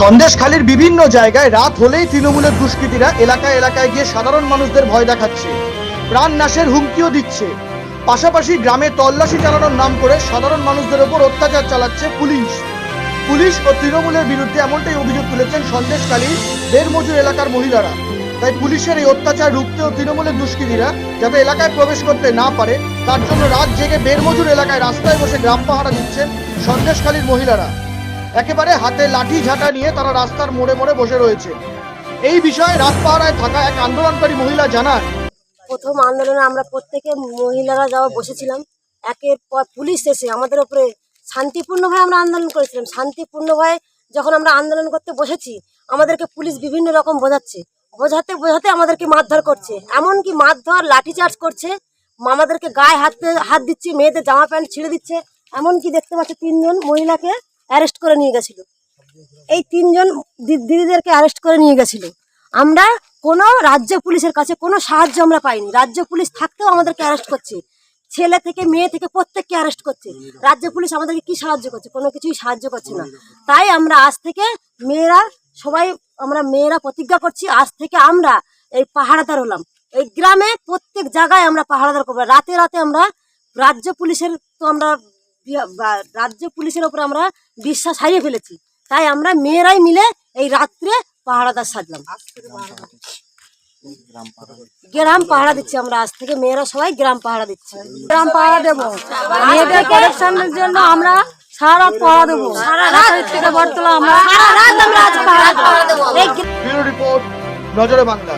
সন্দেশখালীর বিভিন্ন জায়গায় রাত হলেই তৃণমূলের দুষ্কৃতীরা এলাকায় এলাকায় গিয়ে সাধারণ মানুষদের ভয় দেখাচ্ছে। প্রাণ নাশের হুমকিও দিচ্ছে। পাশাপাশি গ্রামে তল্লাশি চালানোর নাম করে সাধারণ মানুষদের ওপর অত্যাচার চালাচ্ছে পুলিশ। পুলিশ ও তৃণমূলের বিরুদ্ধে এমনটাই অভিযোগ তুলেছেন সন্দেশখালী দেড়মজুর এলাকার মহিলারা। তাই পুলিশের এই অত্যাচার রুখতে ও তৃণমূলের দুষ্কৃতীরা যাতে এলাকায় প্রবেশ করতে না পারে, তার জন্য রাত জেগে বেরমজুর এলাকায় রাস্তায় বসে গ্রাম পাহারা দিচ্ছেন সন্দেশখালীর মহিলারা। একেবারে হাতে লাঠি ঝাঁটা নিয়ে তারা রাস্তার মোড়ে মোড়ে বসে রয়েছে। এই বিষয়ে রাত পাহারায় থাকা এক আন্দোলনকারী মহিলা জানান, প্রথম আন্দোলনে আমরা প্রত্যেকে মহিলারা যাওয়া বসেছিলাম। একের পর পুলিশ এসে আমাদের উপরে শান্তিপূর্ণভাবে আমরা আন্দোলন করেছিলাম। শান্তিপূর্ণভাবে যখন আমরা আন্দোলন করতে বসেছি, আমাদেরকে পুলিশ বিভিন্ন রকম বোঝাচ্ছে। বোঝাতে বোঝাতে আমাদেরকে মারধর করছে। এমনকি মারধর, লাঠিচার্জ করছে। আমাদেরকে গায়ে হাত হাত দিচ্ছে, মেয়েদের জামা প্যান্ট ছিঁড়ে দিচ্ছে। এমনকি দেখতে পাচ্ছি তিনজন মহিলাকে অ্যারেস্ট করে নিয়ে গেছিল। এই তিনজন দিদিদেরকে অ্যারেস্ট করে নিয়ে গেছিল। আমরা কোনো রাজ্য পুলিশের কাছে কোনো সাহায্য আমরা পাইনি। রাজ্য পুলিশ থাকতেও আমাদেরকে অ্যারেস্ট করছে। ছেলে থেকে মেয়ে থেকে প্রত্যেককে অ্যারেস্ট করছে। রাজ্য পুলিশ আমাদেরকে কি সাহায্য করছে? কোনো কিছুই সাহায্য করছে না। তাই আমরা আজ থেকে মেয়েরা সবাই, আমরা মেয়েরা প্রতিজ্ঞা করছি, আজ থেকে আমরা এই পাহাড়াদার হলাম। এই গ্রামে প্রত্যেক জায়গায় আমরা পাহাড়াদার করব। রাতে রাতে আমরা রাজ্য পুলিশের তো আমরা রাজ্য পুলিশের উপরে আমরা বিশ্বাস হারিয়ে ফেলেছি। তাই আমরা মেয়েরাই মিলে এই রাত্রে পাহাড়াদার সাজলাম। গ্রাম পাহারা দিচ্ছি আমরা। আজ থেকে মেয়েরা সবাই গ্রাম পাহারা দিচ্ছি। গ্রাম পাহারা দেবো। মেয়েদের কালেকশনের জন্য আমরা সারা রাত পাহারা দেবো। সারা রাত থেকে বর্তলা আমরা সারা রাত আমরা আজ পাহারা দেবো। এই ব্যুরো রিপোর্ট নজরে বাংলা।